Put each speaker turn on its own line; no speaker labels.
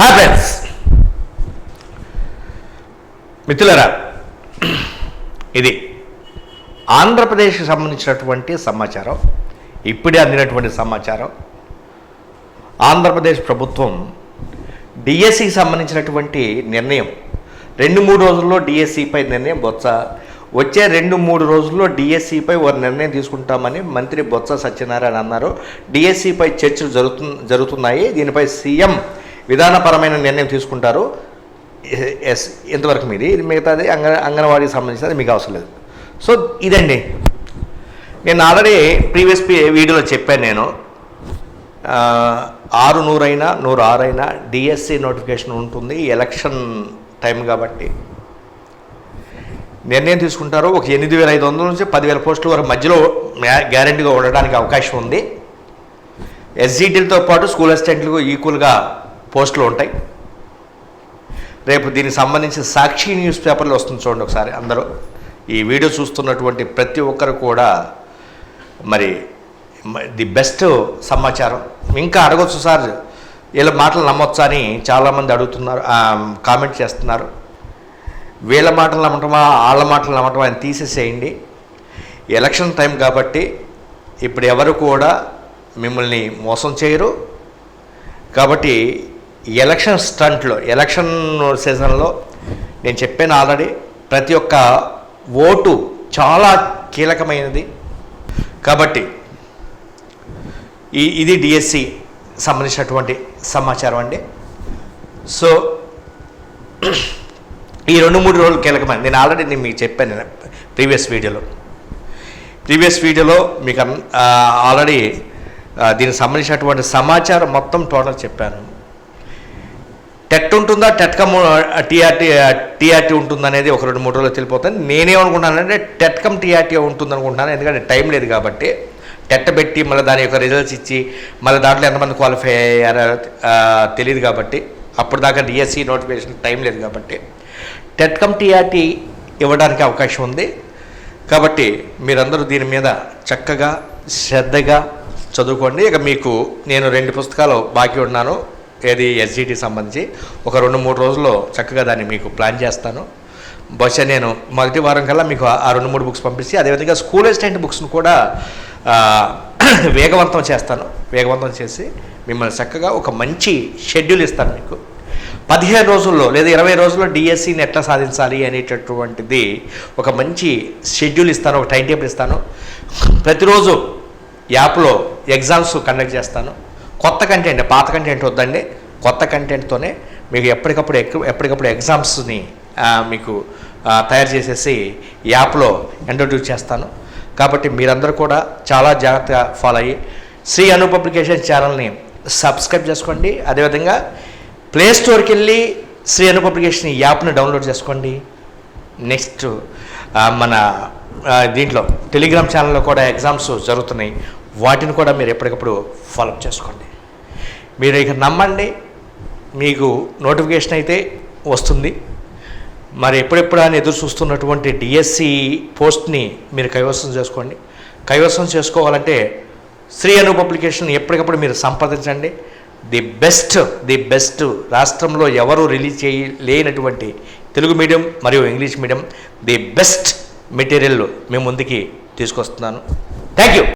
Hi friends మిత్రులరా ఇది ఆంధ్రప్రదేశ్కి సంబంధించినటువంటి సమాచారం ఇప్పుడే అందినటువంటి సమాచారం. ఆంధ్రప్రదేశ్ ప్రభుత్వం డిఎస్సికి సంబంధించినటువంటి నిర్ణయం రెండు మూడు రోజుల్లో డిఎస్సిపై నిర్ణయం బొత్స వచ్చే రెండు మూడు రోజుల్లో డిఎస్సిపై ఒక నిర్ణయం తీసుకుంటామని మంత్రి బొత్స సత్యనారాయణ అన్నారు. డిఎస్సిపై చర్చలు జరుగుతు జరుగుతున్నాయి. దీనిపై సీఎం విధానపరమైన నిర్ణయం తీసుకుంటారు. ఎస్ ఇంతవరకు మీది? ఇది మిగతాది అంగ అంగన్వాడీకి సంబంధించినది మీకు అవసరం లేదు. సో ఇదండి. నేను ఆల్రెడీ ప్రీవియస్ వీడియోలో చెప్పాను నేను. ఆరు నూరైనా నూరు ఆరైనా డిఎస్సి నోటిఫికేషన్ ఉంటుంది ఎలక్షన్ టైం కాబట్టి. నిర్ణయం తీసుకుంటారు ఒక ఎనిమిది వేల ఐదు వందల నుంచి పదివేల పోస్టుల వరకు మధ్యలో గ్యారంటీగా ఉండడానికి అవకాశం ఉంది. ఎస్జీటీలతో పాటు స్కూల్ అసిస్టెంట్లకు ఈక్వల్గా పోస్టులు ఉంటాయి. రేపు దీనికి సంబంధించి సాక్షి న్యూస్ పేపర్లు వస్తుంది చూడండి ఒకసారి అందరూ. ఈ వీడియో చూస్తున్నటువంటి ప్రతి ఒక్కరు కూడా మరి ది బెస్ట్ సమాచారం. ఇంకా అడగొచ్చు సార్ వీళ్ళ మాటలు నమ్మొచ్చా అని చాలామంది అడుగుతున్నారు కామెంట్ చేస్తున్నారు. వీళ్ళ మాటలు నమ్మటమా వాళ్ళ మాటలు నమ్మటమా అని తీసేసేయండి. ఎలక్షన్ టైం కాబట్టి ఇప్పుడు ఎవరు కూడా మిమ్మల్ని మోసం చేయరు. కాబట్టి ఎలక్షన్ స్టంట్లో ఎలక్షన్ సీజన్లో నేను చెప్పాను ఆల్రెడీ ప్రతి ఒక్క ఓటు చాలా కీలకమైనది. కాబట్టి ఈ ఇది డిఎస్సి సంబంధించినటువంటి సమాచారం అండి. సో ఈ రెండు మూడు రోజులు కీలకమైనది. నేను ఆల్రెడీ నేను మీకు చెప్పాను నేను ప్రీవియస్ వీడియోలో. ప్రీవియస్ వీడియోలో మీకు అన్- ఆల్రెడీ దీనికి సంబంధించినటువంటి సమాచారం మొత్తం టోటల్ చెప్పాను. టెట్ ఉంటుందా? టెట్క టీఆర్టీ టీఆర్టీ ఉంటుందనేది ఒక రెండు మూడు రోజులు తెలిపోతాను నేనేమనుకుంటున్నానంటే టెట్కమ్ టీఆర్టీ ఉంటుంది అనుకుంటున్నాను ఎందుకంటే టైం లేదు కాబట్టి టెట్ పెట్టి మళ్ళీ దాని యొక్క రిజల్ట్స్ ఇచ్చి మళ్ళీ దాంట్లో ఎంతమంది క్వాలిఫై అయ్యారో తెలియదు కాబట్టి అప్పుడు దాకా డిఎస్సి నోటిఫికేషన్ టైం లేదు కాబట్టి టెట్కమ్ టీఆర్టీ ఇవ్వడానికి అవకాశం ఉంది. కాబట్టి మీరందరూ దీని మీద చక్కగా శ్రద్ధగా చదువుకోండి. ఇక మీకు నేను రెండు పుస్తకాలు బాకీ ఉన్నాను. ఏది ఎస్జిటి సంబంధించి ఒక రెండు మూడు రోజుల్లో చక్కగా దాన్ని మీకు ప్లాన్ చేస్తాను. బహుశా నేను మొదటి వారం కల్లా మీకు ఆ- రెండు మూడు బుక్స్ పంపించి అదేవిధంగా స్కూల్ అసిస్టెంట్ బుక్స్ను కూడా వేగవంతం చేస్తాను. వేగవంతం చేసి మిమ్మల్ని చక్కగా ఒక మంచి షెడ్యూల్ ఇస్తాను మీకు. పదిహేను రోజుల్లో లేదా ఇరవై రోజుల్లో డిఎస్సిని ఎట్లా సాధించాలి అనేటటువంటిది ఒక మంచి షెడ్యూల్ ఇస్తాను ఒక టైం టేబుల్ ఇస్తాను. ప్రతిరోజు యాప్లో ఎగ్జామ్స్ కండక్ట్ చేస్తాను. కొత్త కంటెంట్ పాత కంటెంట్ వద్దండి. కొత్త కంటెంట్తోనే మీకు ఎప్పటికప్పుడు ఎక్- ఎప్పటికప్పుడు ఎగ్జామ్స్ని మీకు తయారు చేసేసి యాప్లో ఇంట్రడ్యూస్ చేస్తాను. కాబట్టి మీరందరూ కూడా చాలా జాగ్రత్తగా ఫాలో అయ్యి శ్రీ అను పబ్లికేషన్ ఛానల్ని సబ్స్క్రైబ్ చేసుకోండి. అదేవిధంగా ప్లే స్టోర్కి వెళ్ళి శ్రీ అను పబ్లికేషన్ యాప్ని డౌన్లోడ్ చేసుకోండి. నెక్స్ట్ మన దీంట్లో టెలిగ్రామ్ ఛానల్లో కూడా ఎగ్జామ్స్ జరుగుతున్నాయి. వాటిని కూడా మీరు ఎప్పటికప్పుడు ఫాలోఅప్ చేసుకోండి. మీరు ఇక నమ్మండి మీకు నోటిఫికేషన్ అయితే వస్తుంది. మరి ఎప్పుడెప్పుడు అని ఎదురు చూస్తున్నటువంటి డిఎస్సి పోస్ట్ని మీరు కైవసం చేసుకోండి. కైవసం చేసుకోవాలంటే శ్రీ అను పబ్లికేషన్ ఎప్పటికప్పుడు మీరు సంప్రదించండి. ది బెస్ట్ ది బెస్ట్ రాష్ట్రంలో ఎవరు రిలీజ్ చేయ లేనటువంటి తెలుగు మీడియం మరియు English medium the best material మేము ముందుకి తీసుకొస్తున్నాను. Thank you